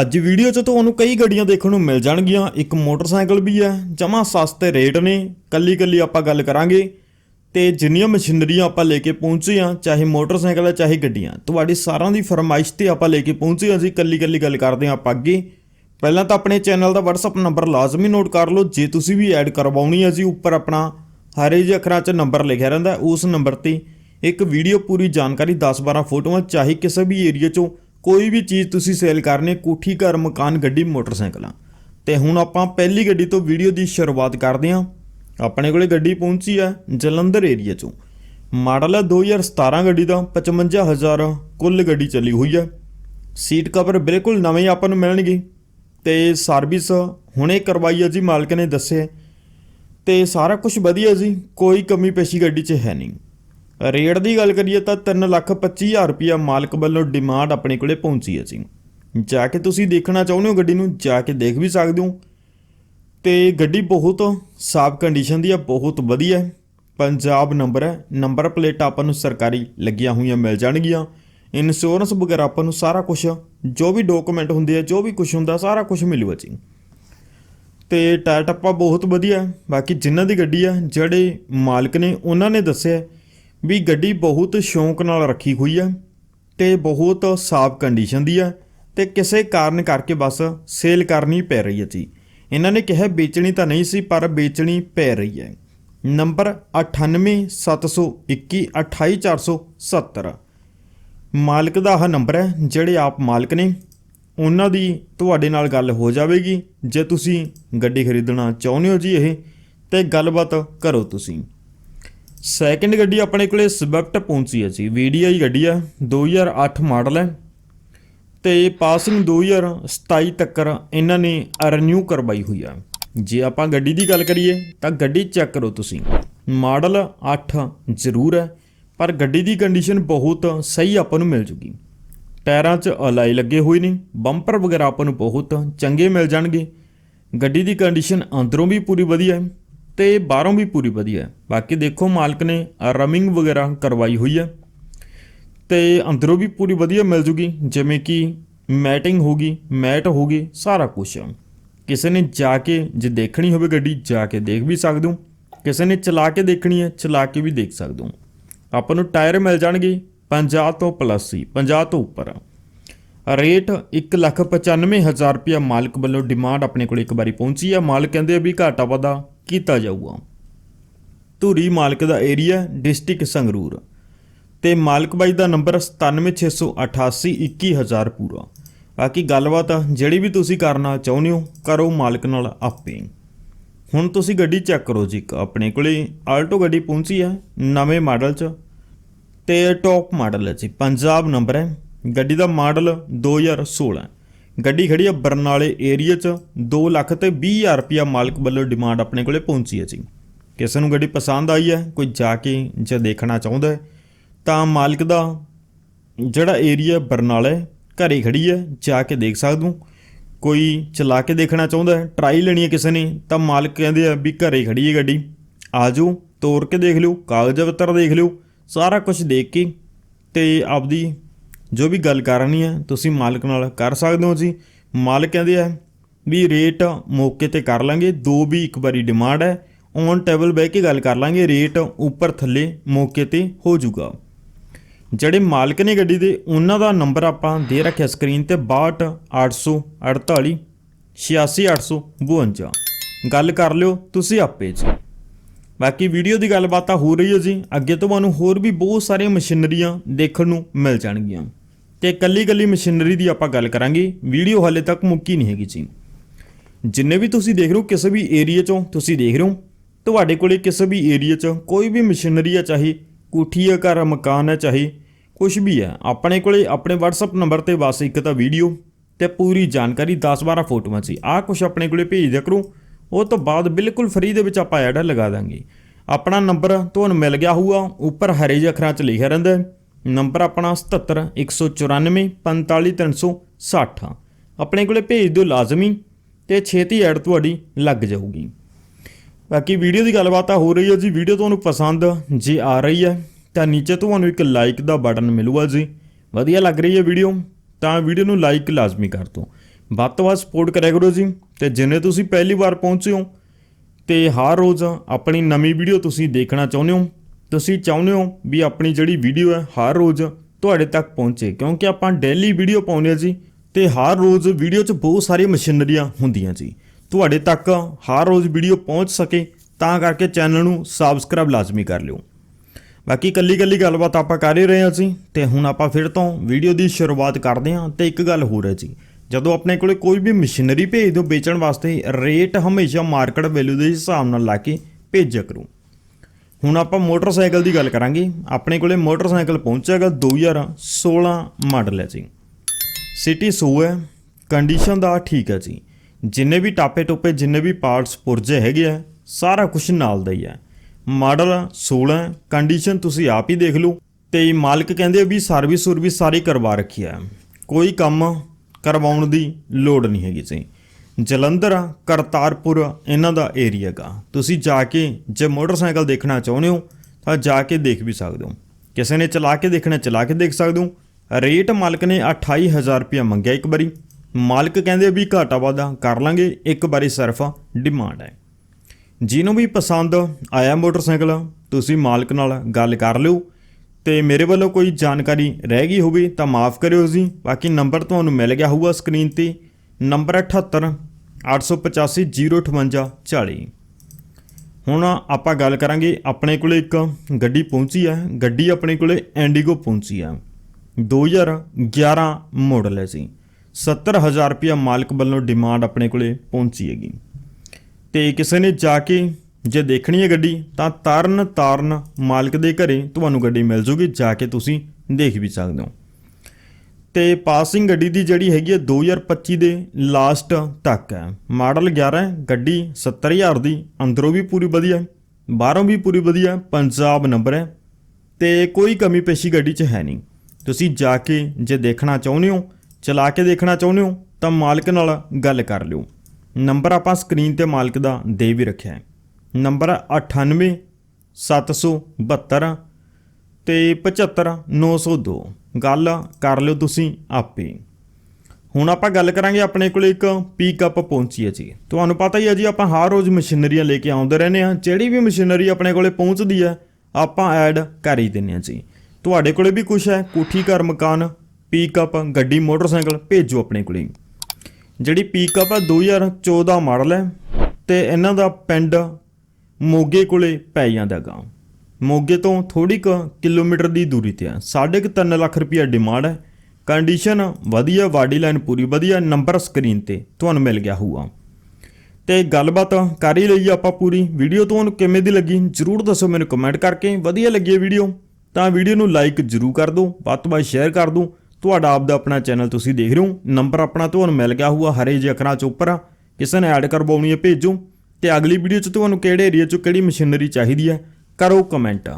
ਅੱਜ ਵੀਡੀਓ 'ਚ ਤੁਹਾਨੂੰ ਕਈ ਗੱਡੀਆਂ ਦੇਖਣ ਨੂੰ ਮਿਲ ਜਾਣਗੀਆਂ। ਇੱਕ ਮੋਟਰਸਾਈਕਲ ਵੀ ਹੈ, ਜਮਾ ਸਸਤੇ ਰੇਟ ਨੇ। ਕੱਲੀ ਕੱਲੀ ਆਪਾਂ ਗੱਲ ਕਰਾਂਗੇ। ਤੇ ਜਿੰਨੀਆਂ ਮਸ਼ੀਨਰੀਆਂ ਆਪਾਂ ਲੈ ਕੇ ਪਹੁੰਚੇ ਆ ਚਾਹੇ ਮੋਟਰਸਾਈਕਲ ਹੈ, ਚਾਹੇ ਗੱਡੀਆਂ, ਤੁਹਾਡੀ ਸਾਰਿਆਂ ਦੀ ਫਰਮਾਇਸ਼ ਤੇ ਆਪਾਂ ਲੈ ਕੇ ਪਹੁੰਚੇ ਹਾਂ। ਜੀ ਕੱਲੀ ਕੱਲੀ ਗੱਲ ਕਰਦੇ ਹਾਂ ਆਪਾਂ ਅੱਗੇ। ਪਹਿਲਾਂ ਤਾਂ ਆਪਣੇ ਚੈਨਲ ਦਾ WhatsApp ਨੰਬਰ ਲਾਜ਼ਮੀ ਨੋਟ ਕਰ ਲਓ। ਜੇ ਤੁਸੀਂ ਵੀ ਐਡ ਕਰਵਾਉਣੀ ਹੈ ਜੀ ਉੱਪਰ ਆਪਣਾ ਹਰੇ ਜਿਹੇ ਅੱਖਰਾਂ 'ਚ ਨੰਬਰ ਲਿਖਿਆ ਰਹਿੰਦਾ ਉਸ ਨੰਬਰ ਤੇ ਇੱਕ ਵੀਡੀਓ ਪੂਰੀ ਜਾਣਕਾਰੀ 10-12 ਫੋਟੋਆਂ, ਚਾਹੇ ਕਿਸੇ ਵੀ ਏਰੀਆ 'ਚੋਂ ਕੋਈ ਵੀ ਚੀਜ਼ ਤੁਸੀਂ ਸੇਲ ਕਰਨੀ ਕੋਠੀ, ਘਰ, ਮਕਾਨ, ਗੱਡੀ, ਮੋਟਰਸਾਈਕਲਾਂ। ਤੇ ਹੁਣ ਆਪਾਂ ਪਹਿਲੀ ਗੱਡੀ ਤੋਂ ਵੀਡੀਓ ਦੀ ਸ਼ੁਰੂਆਤ ਕਰਦੇ ਹਾਂ। ਆਪਣੇ ਕੋਲੇ ਗੱਡੀ ਪਹੁੰਚੀ ਹੈ ਜਲੰਧਰ ਏਰੀਆ 'ਚੋਂ। ਮਾਡਲ ਹੈ 2017 ਗੱਡੀ ਦਾ 55000 ਕੁੱਲ ਗੱਡੀ ਚੱਲੀ ਹੋਈ ਹੈ। ਸੀਟ ਕਵਰ ਬਿਲਕੁਲ ਨਵੇਂ ਆਪਾਂ ਨੂੰ ਮਿਲਣਗੇ। ਤੇ ਸਰਵਿਸ ਹੁਣੇ ਕਰਵਾਈ ਹੈ ਜੀ, ਮਾਲਕ ਨੇ ਦੱਸਿਆ। ਤੇ ਸਾਰਾ ਕੁਝ ਵਧੀਆ ਜੀ, ਕੋਈ ਕਮੀ ਪੇਸ਼ੀ ਗੱਡੀ 'ਚ ਹੈ ਨਹੀਂ। ਰੇਟ ਦੀ ਗੱਲ ਕਰੀਏ ਤਾਂ 325000 ਰੁਪਿਆ ਮਾਲਕ ਵੱਲੋਂ ਡਿਮਾਂਡ ਆਪਣੇ ਕੋਲੇ ਪਹੁੰਚੀ ਹੈ ਜੀ। ਜਾ ਕੇ ਤੁਸੀਂ ਦੇਖਣਾ ਚਾਹੁੰਦੇ ਹੋ ਗੱਡੀ ਨੂੰ, ਜਾ ਕੇ ਦੇਖ ਵੀ ਸਕਦੇ ਹੋ। ਤੇ ਗੱਡੀ ਬਹੁਤ ਸਾਫ਼ ਕੰਡੀਸ਼ਨ ਦੀ ਹੈ, ਬਹੁਤ ਵਧੀਆ ਹੈ। ਪੰਜਾਬ ਨੰਬਰ ਹੈ ਨੰਬਰ ਪਲੇਟ ਆਪਾਂ ਨੂੰ ਸਰਕਾਰੀ ਲੱਗੀਆਂ ਹੋਈਆਂ ਮਿਲ ਜਾਣਗੀਆਂ। ਇੰਸ਼ੋਰੈਂਸ ਵਗੈਰਾ ਆਪਾਂ ਨੂੰ ਸਾਰਾ ਕੁਝ ਜੋ ਵੀ ਡਾਕੂਮੈਂਟ ਹੁੰਦੇ ਆ, ਜੋ ਵੀ ਕੁਝ ਹੁੰਦਾ, ਸਾਰਾ ਕੁਝ ਮਿਲੂਗਾ ਜੀ। ਤੇ ਟਾਇਰ ਟੱਪਾ ਬਹੁਤ ਵਧੀਆ ਹੈ। ਬਾਕੀ ਜਿਨ੍ਹਾਂ ਦੀ ਗੱਡੀ ਆ, ਜਿਹੜੇ ਮਾਲਕ ਨੇ, ਉਹਨਾਂ ਨੇ ਦੱਸਿਆ ਵੀ ਗੱਡੀ ਬਹੁਤ ਸ਼ੌਂਕ ਨਾਲ ਰੱਖੀ ਹੋਈ ਹੈ ਤੇ ਬਹੁਤ ਸਾਫ਼ ਕੰਡੀਸ਼ਨ ਦੀ ਹੈ ਤੇ ਕਿਸੇ ਕਾਰਨ ਕਰਕੇ ਬਸ ਸੇਲ ਕਰਨੀ ਪੈ ਰਹੀ ਹੈ ਜੀ। ਇਹਨਾਂ ਨੇ ਕਿਹਾ ਵੇਚਣੀ ਤਾਂ ਨਹੀਂ ਸੀ, ਪਰ ਵੇਚਣੀ ਪੈ ਰਹੀ ਹੈ। ਨੰਬਰ 98721 28470 ਮਾਲਕ ਦਾ ਆਹ ਨੰਬਰ ਹੈ, ਜਿਹੜੇ ਆਪ ਮਾਲਕ ਨੇ, ਉਹਨਾਂ ਦੀ ਤੁਹਾਡੇ ਨਾਲ ਗੱਲ ਹੋ ਜਾਵੇਗੀ। ਜੇ ਤੁਸੀਂ ਗੱਡੀ ਖਰੀਦਣਾ ਚਾਹੁੰਦੇ ਹੋ ਜੀ ਇਹ, ਤੇ ਗੱਲਬਾਤ ਕਰੋ ਤੁਸੀਂ। ਸੈਕਿੰਡ ਗੱਡੀ ਆਪਣੇ ਕੋਲੇ ਸਵਿਫਟ ਪਹੁੰਚੀ ਹੈ ਜੀ VDI ਗੱਡੀ ਹੈ 2008 ਮਾਡਲ ਹੈ। ਤੇ ਪਾਸਿੰਗ 2027 ਤੱਕ ਇਹਨਾਂ ਨੇ ਰੀਨਿਊ ਕਰਵਾਈ ਹੋਈ ਆ ਜੇ ਆਪਾਂ ਗੱਡੀ ਦੀ ਗੱਲ ਕਰੀਏ, ਤਾਂ ਗੱਡੀ ਚੈੱਕ ਕਰੋ ਤੁਸੀਂ। ਮਾਡਲ 8 ਜ਼ਰੂਰ ਹੈ, ਪਰ ਗੱਡੀ ਦੀ ਕੰਡੀਸ਼ਨ ਬਹੁਤ ਸਹੀ ਆਪਾਂ ਨੂੰ ਮਿਲ ਜੂਗੀ। ਟਾਇਰਾਂ 'ਚ ਅਲਾਈ ਲੱਗੇ ਹੋਏ ਨੇ ਬੰਪਰ ਵਗੈਰਾ ਆਪਾਂ ਨੂੰ ਬਹੁਤ ਚੰਗੇ ਮਿਲ ਜਾਣਗੇ। ਗੱਡੀ ਦੀ ਕੰਡੀਸ਼ਨ ਅੰਦਰੋਂ ਵੀ ਪੂਰੀ ਵਧੀਆ ਹੈ। ਤੇ ਬਾਹਰੋਂ ਵੀ ਪੂਰੀ ਵਧੀਆ ਬਾਕੀ ਦੇਖੋ ਮਾਲਕ ਨੇ ਰਮਿੰਗ ਵਗੈਰਾ ਕਰਵਾਈ ਹੋਈ ਹੈ ਤੇ ਅੰਦਰੋਂ ਵੀ ਪੂਰੀ ਵਧੀਆ ਮਿਲ ਜੂਗੀ, ਜਿਵੇਂ ਕਿ ਮੈਟਿੰਗ ਹੋਗੀ ਮੈਟ ਹੋਗੀ ਸਾਰਾ ਕੁਝ ਕਿਸੇ ਨੇ ਜਾ ਕੇ ਜੇ ਦੇਖਣੀ ਹੋਵੇ ਗੱਡੀ, ਜਾ ਕੇ ਦੇਖ ਵੀ ਸਕਦੇ ਹੋ। ਕਿਸੇ ਨੇ ਚਲਾ ਕੇ ਦੇਖਣੀ ਹੈ, ਚਲਾ ਕੇ ਵੀ ਦੇਖ ਸਕਦੇ ਹੋ। ਆਪਾਂ ਨੂੰ ਟਾਇਰ ਮਿਲ ਜਾਣਗੇ 50 ਤੋਂ ਪਲੱਸ ਹੀ 50 ਤੋਂ ਉੱਪਰ। ਰੇਟ 195000 ਰੁਪਇਆ ਮਾਲਕ ਵੱਲੋਂ ਡਿਮਾਂਡ ਆਪਣੇ ਕੋਲ ਇੱਕ ਵਾਰੀ ਪਹੁੰਚੀ ਹੈ। ਮਾਲਕ ਕਹਿੰਦੇ ਆ ਵੀ ਘਾਟਾ ਵਾਧਾ ਕੀਤਾ ਜਾਊਗਾ। ਧੂਰੀ ਮਾਲਕ ਦਾ ਏਰੀਆ, ਡਿਸਟ੍ਰਿਕਟ ਸੰਗਰੂਰ। ਤੇ ਮਾਲਕ ਬਾਈ ਦਾ ਨੰਬਰ 9768821000 ਪੂਰਾ। ਬਾਕੀ ਗੱਲਬਾਤ ਜਿਹੜੀ ਵੀ ਤੁਸੀਂ ਕਰਨਾ ਚਾਹੁੰਦੇ ਹੋ, ਕਰੋ ਮਾਲਕ ਨਾਲ ਆਪੇ। ਹੁਣ ਤੁਸੀਂ ਗੱਡੀ ਚੈੱਕ ਕਰੋ ਜੀ, ਇੱਕ ਆਪਣੇ ਕੋਲੇ ਆਲਟੋ ਗੱਡੀ ਪਹੁੰਚੀ ਹੈ ਨਵੇਂ ਮਾਡਲ 'ਚ। ਤੇ ਟੌਪ ਮਾਡਲ ਹੈ ਜੀ, ਪੰਜਾਬ ਨੰਬਰ ਹੈ। ਗੱਡੀ ਦਾ ਮਾਡਲ 2016 ਗੱਡੀ ਖੜੀ ਆ ਬਰਨਾਲੇ ਏਰੀਆ 'ਚ 2 ਲੱਖ ਤੇ 20 ਹਜ਼ਾਰ ਰੁਪਿਆ ਮਾਲਕ ਵੱਲੋਂ ਡਿਮਾਂਡ ਆਪਣੇ ਕੋਲੇ ਪਹੁੰਚੀ ਹੈ ਜੀ। ਕਿਸੇ ਨੂੰ ਗੱਡੀ ਪਸੰਦ ਆਈ ਹੈ ਕੋਈ ਜਾ ਕੇ ਜੇ ਦੇਖਣਾ ਚਾਹੁੰਦਾ ਹੈ ਤਾਂ ਮਾਲਕ ਦਾ ਜਿਹੜਾ ਏਰੀਆ ਬਰਨਾਲਾ ਹੈ, ਘਰੇ ਖੜੀ ਹੈ ਜਾ ਕੇ ਦੇਖ ਸਕਦੇ ਹੋ। ਕੋਈ ਚਲਾ ਕੇ ਦੇਖਣਾ ਚਾਹੁੰਦਾ ਹੈ ਟਰਾਈ ਲੈਣੀ ਹੈ ਕਿਸੇ ਨੇ ਤਾਂ ਮਾਲਕ ਕਹਿੰਦੇ ਆ ਵੀ ਘਰੇ ਖੜੀ ਹੈ ਗੱਡੀ। ਆਜੋ ਤੋਰ ਕੇ ਦੇਖ ਲਿਓ ਕਾਗਜ਼ ਪੱਤਰ ਦੇਖ ਲਿਓ ਸਾਰਾ ਕੁਝ ਦੇਖ ਕੇ ਤੇ ਆਪਦੀ ਜੋ ਵੀ ਗੱਲ ਕਰਨੀ ਹੈ, ਤੁਸੀਂ ਮਾਲਕ ਨਾਲ ਕਰ ਸਕਦੇ ਹੋ ਜੀ। ਮਾਲਕ ਕਹਿੰਦੇ ਆ ਵੀ ਰੇਟ ਮੌਕੇ ਤੇ ਕਰ ਲਾਂਗੇ, ਦੋ ਵੀ ਇੱਕ ਵਾਰੀ ਡਿਮਾਂਡ ਹੈ ਔਨ ਟੇਬਲ ਬਹਿ ਕੇ ਗੱਲ ਕਰ ਲਾਂਗੇ ਰੇਟ ਉੱਪਰ ਥੱਲੇ ਮੌਕੇ ਤੇ ਹੋ ਜਾਊਗਾ। ਜਿਹੜੇ ਮਾਲਕ ਨੇ ਗੱਡੀ ਦੇ, ਉਹਨਾਂ ਦਾ ਨੰਬਰ ਆਪਾਂ ਦੇ ਰੱਖਿਆ ਸਕਰੀਨ ਤੇ 62848 86852 ਗੱਲ ਕਰ ਲਿਓ ਤੁਸੀਂ ਆਪੇ ਜੀ। ਬਾਕੀ ਵੀਡੀਓ ਦੀ ਗੱਲਬਾਤ ਤਾਂ ਹੋ ਰਹੀ ਹੈ ਜੀ। ਅੱਗੇ ਤੋਂ ਤੁਹਾਨੂੰ ਹੋਰ ਵੀ ਬਹੁਤ ਸਾਰੀਆਂ ਮਸ਼ੀਨਰੀਆਂ ਦੇਖਣ ਨੂੰ ਮਿਲ ਜਾਣਗੀਆਂ। ਤੇ ਕੱਲੀ ਕੱਲੀ ਮਸ਼ੀਨਰੀ ਦੀ ਆਪਾਂ ਗੱਲ ਕਰਾਂਗੇ, ਵੀਡੀਓ ਹਾਲੇ ਤੱਕ ਮੁੱਕੀ ਨਹੀਂ ਹੈਗੀ ਜੀ ਜਿੰਨੇ ਵੀ ਤੁਸੀਂ ਦੇਖ ਰਹੇ ਹੋ, ਕਿਸੇ ਵੀ ਏਰੀਆ ਚੋਂ ਤੁਸੀਂ ਦੇਖ ਰਹੇ ਹੋ, ਤੁਹਾਡੇ ਕੋਲੇ ਕਿਸੇ ਵੀ ਏਰੀਆ 'ਚ ਕੋਈ ਵੀ ਮਸ਼ੀਨਰੀ ਹੈ ਚਾਹੇ ਕੋਠੀ ਹੈ ਘਰ ਮਕਾਨ ਹੈ ਚਾਹੇ ਕੁਝ ਵੀ ਹੈ ਆਪਣੇ ਕੋਲੇ ਆਪਣੇ WhatsApp ਨੰਬਰ ਤੇ ਬਸ ਇੱਕ ਤਾਂ ਵੀਡੀਓ ਤੇ ਪੂਰੀ ਜਾਣਕਾਰੀ 10-12 ਫੋਟੋਆਂ ਸੀ ਆਹ ਕੁਝ ਆਪਣੇ ਕੋਲੇ ਭੇਜ ਦਿਆ ਕਰੋ, ਉਹ ਤੋਂ ਬਾਅਦ ਬਿਲਕੁਲ ਫ੍ਰੀ ਦੇ ਵਿੱਚ ਆਪਾਂ ਐਡ ਲਗਾ ਦਾਂਗੇ। ਆਪਣਾ ਨੰਬਰ ਤੁਹਾਨੂੰ ਮਿਲ ਗਿਆ ਹੋਊਗਾ, ਉੱਪਰ ਹਰੇ ਜਿਹੇ ਅੱਖਰਾਂ 'ਚ ਲਿਖਿਆ ਰਹਿੰਦਾ ਨੰਬਰ ਆਪਣਾ 77 194 45360 ਆਪਣੇ ਕੋਲੇ ਭੇਜ ਦਿਓ ਲਾਜ਼ਮੀ ਤੇ ਛੇਤੀ ਐਡ ਤੁਹਾਡੀ ਲੱਗ ਜਾਊਗੀ। ਬਾਕੀ ਵੀਡੀਓ ਦੀ ਗੱਲਬਾਤ ਤਾਂ ਹੋ ਰਹੀ ਹੈ ਜੀ। ਵੀਡੀਓ ਤੁਹਾਨੂੰ ਪਸੰਦ ਜੇ ਆ ਰਹੀ ਹੈ, ਤਾਂ ਨੀਚੇ ਤੁਹਾਨੂੰ ਇੱਕ ਲਾਈਕ ਦਾ ਬਟਨ ਮਿਲੂਗਾ ਜੀ। ਵਧੀਆ ਲੱਗ ਰਹੀ ਹੈ ਵੀਡੀਓ, ਤਾਂ ਵੀਡੀਓ ਨੂੰ ਲਾਈਕ ਲਾਜ਼ਮੀ ਕਰ ਦਿਓ। ਵੱਧ ਤੋਂ ਵੱਧ ਸਪੋਰਟ ਕਰਿਆ ਕਰੋ ਜੀ ਤੇ ਜਿਵੇਂ ਤੁਸੀਂ ਪਹਿਲੀ ਵਾਰ ਪਹੁੰਚੇ ਹੋ ਤੇ ਹਰ ਰੋਜ਼ ਆਪਣੀ ਨਵੀਂ ਵੀਡੀਓ ਤੁਸੀਂ ਦੇਖਣਾ ਚਾਹੁੰਦੇ ਹੋ ਤੁਸੀਂ ਚਾਹੁੰਦੇ ਹੋ ਵੀ ਆਪਣੀ ਜਿਹੜੀ ਵੀਡੀਓ ਹੈ ਹਰ ਰੋਜ਼ ਤੁਹਾਡੇ ਤੱਕ ਪਹੁੰਚੇ, ਕਿਉਂਕਿ ਆਪਾਂ ਡੇਲੀ ਵੀਡੀਓ ਪਾਉਂਦੇ ਹਾਂ ਜੀ ਤੇ ਹਰ ਰੋਜ਼ ਵੀਡੀਓ 'ਚ ਬਹੁਤ ਸਾਰੀਆਂ ਮਸ਼ੀਨਰੀਆਂ ਹੁੰਦੀਆਂ ਜੀ। ਤੁਹਾਡੇ ਤੱਕ ਹਰ ਰੋਜ਼ ਵੀਡੀਓ ਪਹੁੰਚ ਸਕੇ ਤਾਂ ਕਰਕੇ ਚੈਨਲ ਨੂੰ ਸਬਸਕ੍ਰਾਈਬ ਲਾਜ਼ਮੀ ਕਰ ਲਿਓ। ਬਾਕੀ ਕੱਲੀ ਕੱਲੀ ਗੱਲਬਾਤ ਆਪਾਂ ਕਰ ਹੀ ਰਹੇ ਹਾਂ ਜੀ ਤੇ ਹੁਣ ਆਪਾਂ ਫਿਰ ਤੋਂ ਵੀਡੀਓ ਦੀ ਸ਼ੁਰੂਆਤ ਕਰਦੇ ਹਾਂ ਤੇ ਇੱਕ ਗੱਲ ਹੋਰ ਹੈ ਜੀ। ਜਦੋਂ ਆਪਣੇ ਕੋਲੇ ਕੋਈ ਵੀ ਮਸ਼ੀਨਰੀ ਭੇਜ ਦਿਓ ਵੇਚਣ ਵਾਸਤੇ ਰੇਟ ਹਮੇਸ਼ਾ ਮਾਰਕੀਟ ਵੈਲਿਊ ਦੇ ਹਿਸਾਬ ਨਾਲ ਲਾ ਕੇ ਭੇਜਿਆ ਕਰੋ। ਹੁਣ ਆਪਾਂ ਮੋਟਰਸਾਈਕਲ ਦੀ ਗੱਲ ਕਰਾਂਗੇ। ਆਪਣੇ ਕੋਲੇ ਮੋਟਰਸਾਈਕਲ ਪਹੁੰਚਿਆਗਾ 2016 ਮਾਡਲ ਹੈ ਜੀ। ਸਿਟੀ ਸੋ ਹੈ ਕੰਡੀਸ਼ਨ ਦਾ ਠੀਕ ਹੈ ਜੀ। ਜਿੰਨੇ ਵੀ ਟਾਪੇ ਟੋਪੇ, ਜਿੰਨੇ ਵੀ ਪਾਰਟਸ ਪੁਰਜੇ ਹੈਗੇ ਆ, ਸਾਰਾ ਕੁਝ ਨਾਲ ਦਾ ਹੀ ਹੈ। ਮਾਡਲ 16 ਕੰਡੀਸ਼ਨ ਤੁਸੀਂ ਆਪ ਹੀ ਦੇਖ ਲਓ। ਤੇ ਮਾਲਕ ਕਹਿੰਦੇ ਵੀ ਸਰਵਿਸ ਸਰਵਿਸ ਸਾਰੀ ਕਰਵਾ ਰੱਖੀ ਹੈ। ਕੋਈ ਕੰਮ ਕਰਵਾਉਣ ਦੀ ਲੋੜ ਨਹੀਂ ਹੈਗੀ ਜੀ। ਜਲੰਧਰ ਆ ਕਰਤਾਰਪੁਰ, ਇਹਨਾਂ ਦਾ ਏਰੀਆ ਗਾ। ਤੁਸੀਂ ਜਾ ਕੇ ਜੇ ਮੋਟਰਸਾਈਕਲ ਦੇਖਣਾ ਚਾਹੁੰਦੇ ਹੋ, ਤਾਂ ਜਾ ਕੇ ਦੇਖ ਵੀ ਸਕਦੇ ਹੋ। ਕਿਸੇ ਨੇ ਚਲਾ ਕੇ ਦੇਖਣਾ, ਚਲਾ ਕੇ ਦੇਖ ਸਕਦੇ ਹੋ। ਰੇਟ ਮਾਲਕ ਨੇ 28000 ਰੁਪਇਆ ਮੰਗਿਆ ਇੱਕ ਵਾਰੀ। ਮਾਲਕ ਕਹਿੰਦੇ ਵੀ ਘਾਟਾ ਵਾਧਾ ਕਰ ਲਾਂਗੇ, ਇੱਕ ਵਾਰੀ ਸਿਰਫ ਡਿਮਾਂਡ ਹੈ। ਜਿਹਨੂੰ ਵੀ ਪਸੰਦ ਆਇਆ ਮੋਟਰਸਾਈਕਲ, ਤੁਸੀਂ ਮਾਲਕ ਨਾਲ ਗੱਲ ਕਰ ਲਿਓ। ਤੇ ਮੇਰੇ ਵੱਲੋਂ ਕੋਈ ਜਾਣਕਾਰੀ ਰਹਿ ਗਈ ਹੋਵੇ ਤਾਂ ਮਾਫ ਕਰਿਓ ਜੀ। ਬਾਕੀ ਨੰਬਰ ਤੁਹਾਨੂੰ ਮਿਲ ਗਿਆ ਹੋਊਗਾ ਸਕਰੀਨ ਤੇ। ਨੰਬਰ 78 885 058 40 ਹੁਣ ਆਪਾਂ ਗੱਲ ਕਰਾਂਗੇ ਆਪਣੇ ਕੋਲੇ ਇੱਕ ਗੱਡੀ ਪਹੁੰਚੀ ਹੈ। ਗੱਡੀ ਆਪਣੇ ਕੋਲੇ ਐਂਡੀਗੋ ਪਹੁੰਚੀ ਹੈ। 2011 ਮਾਡਲ ਹੈ ਜੀ। 70000 ਰੁਪਇਆ ਮਾਲਕ ਵੱਲੋਂ ਡਿਮਾਂਡ ਆਪਣੇ ਕੋਲੇ ਪਹੁੰਚੀ ਹੈਗੀ। ਤੇ ਕਿਸੇ ਨੇ ਜਾ ਕੇ ਜੇ ਦੇਖਣੀ ਹੈ ਗੱਡੀ, ਤਾਂ ਤਰਨ ਤਾਰਨ ਮਾਲਕ ਦੇ ਘਰੇ ਤੁਹਾਨੂੰ ਗੱਡੀ ਮਿਲ ਜੂਗੀ। ਜਾ ਕੇ ਤੁਸੀਂ ਦੇਖ ਵੀ ਸਕਦੇ ਹੋ। ਤੇ ਪਾਸਿੰਗ ਗੱਡੀ ਦੀ ਜਿਹੜੀ ਹੈਗੀ ਹੈ 2025 ਦੇ ਲਾਸਟ ਤੱਕ ਹੈ। ਮਾਡਲ 11 ਹੈ, ਗੱਡੀ 70000 ਦੀ, ਅੰਦਰੋਂ ਵੀ ਪੂਰੀ ਵਧੀਆ ਬਾਹਰੋਂ ਵੀ ਪੂਰੀ ਵਧੀਆ ਪੰਜਾਬ ਨੰਬਰ ਹੈ ਤੇ ਕੋਈ ਕਮੀ ਪੇਸ਼ੀ ਗੱਡੀ 'ਚ ਹੈ ਨਹੀਂ। ਤੁਸੀਂ ਜਾ ਕੇ ਜੇ ਦੇਖਣਾ ਚਾਹੁੰਦੇ ਹੋ, ਚਲਾ ਕੇ ਦੇਖਣਾ ਚਾਹੁੰਦੇ ਹੋ, ਤਾਂ ਮਾਲਕ ਨਾਲ ਗੱਲ ਕਰ ਲਿਓ। ਨੰਬਰ ਆਪਾਂ ਸਕਰੀਨ ਤੇ ਮਾਲਕ ਦਾ ਦੇ ਵੀ ਰੱਖਿਆ ਹੈ। ਨੰਬਰ 98 772 ਤੇ 75902 ਗੱਲ ਕਰ ਲਿਓ ਤੁਸੀਂ ਆਪੇ। ਹੁਣ ਆਪਾਂ ਗੱਲ ਕਰਾਂਗੇ ਆਪਣੇ ਕੋਲ ਇੱਕ ਪੀਕਅਪ ਪਹੁੰਚੀ ਹੈ ਜੀ। ਤੁਹਾਨੂੰ ਪਤਾ ਹੀ ਹੈ ਜੀ, ਆਪਾਂ ਹਰ ਰੋਜ਼ ਮਸ਼ੀਨਰੀਆਂ ਲੈ ਕੇ ਆਉਂਦੇ ਰਹਿੰਦੇ ਆ ਜਿਹੜੀ ਵੀ ਮਸ਼ੀਨਰੀ ਆਪਣੇ ਕੋਲੇ ਪਹੁੰਚਦੀ ਹੈ, ਆਪਾਂ ਐਡ ਕਰ ਹੀ ਦਿੰਦੇ ਆ ਜੀ। ਤੁਹਾਡੇ ਕੋਲੇ ਵੀ ਕੁਝ ਹੈ, ਕੋਠੀ ਘਰ ਮਕਾਨ ਪੀਕਅਪ ਗੱਡੀ, ਮੋਟਰਸਾਈਕਲ, ਭੇਜੋ ਆਪਣੇ ਕੋਲੇ। ਜਿਹੜੀ ਪੀਕਅਪ ਹੈ 2014 ਮਾਡਲ ਹੈ ਤੇ ਇਹਨਾਂ ਦਾ ਪਿੰਡ ਮੋਗੇ ਕੋਲੇ ਪੈ ਜਾਂਦਾ ਗਾ। ਮੋਗੇ ਤੋਂ ਥੋੜੀ ਕੁ ਕਿਲੋਮੀਟਰ ਦੀ ਦੂਰੀ ਤੇ ਆ। ਸਾਢੇ ਕੁ ਤਿੰਨ ਲੱਖ ਰੁਪਈਆ ਡਿਮਾਂਡ ਹੈ। ਕੰਡੀਸ਼ਨ ਵਧੀਆ ਬਾਡੀ ਲਾਈਨ ਪੂਰੀ ਵਧੀਆ, ਨੰਬਰ ਸਕਰੀਨ ਤੇ ਤੁਹਾਨੂੰ ਮਿਲ ਗਿਆ ਹੋਊਗਾ। ਤੇ ਗੱਲਬਾਤ ਕਰ ਹੀ ਲਈ ਆਪਾਂ ਪੂਰੀ। ਵੀਡੀਓ ਤੁਹਾਨੂੰ ਕਿਵੇਂ ਦੀ ਲੱਗੀ ਜਰੂਰ ਦੱਸੋ ਮੈਨੂੰ ਕਮੈਂਟ ਕਰਕੇ। ਵਧੀਆ ਲੱਗੀ ਵੀਡੀਓ, ਤਾਂ ਵੀਡੀਓ ਨੂੰ ਲਾਈਕ ਜਰੂਰ ਕਰ ਦਿਓ, ਵੱਧ ਤੋਂ ਵੱਧ ਸ਼ੇਅਰ ਕਰ ਦਿਓ। ਤੁਹਾਡਾ ਆਪ ਦਾ ਆਪਣਾ ਚੈਨਲ ਤੁਸੀਂ ਦੇਖ ਰਹੇ ਹੋ, ਨੰਬਰ ਆਪਣਾ ਤੁਹਾਨੂੰ ਮਿਲ ਗਿਆ ਹੋਊਗਾ ਹਰੇ ਜਿਹੇ ਅੱਖਰਾਂ 'ਚ ਉੱਪਰ। ਆ। ਕਿਸੇ ਨੇ ਐਡ ਕਰਵਾਉਣੀ ਹੈ, ਭੇਜੋ। ਤੇ ਅਗਲੀ ਵੀਡੀਓ 'ਚ ਤੁਹਾਨੂੰ ਕਿਹੜੇ ਏਰੀਆ 'ਚੋਂ ਕਿਹੜੀ ਮਸ਼ੀਨਰੀ ਚਾਹੀਦੀ ਹੈ ਕਰੋ ਕਮੈਂਟ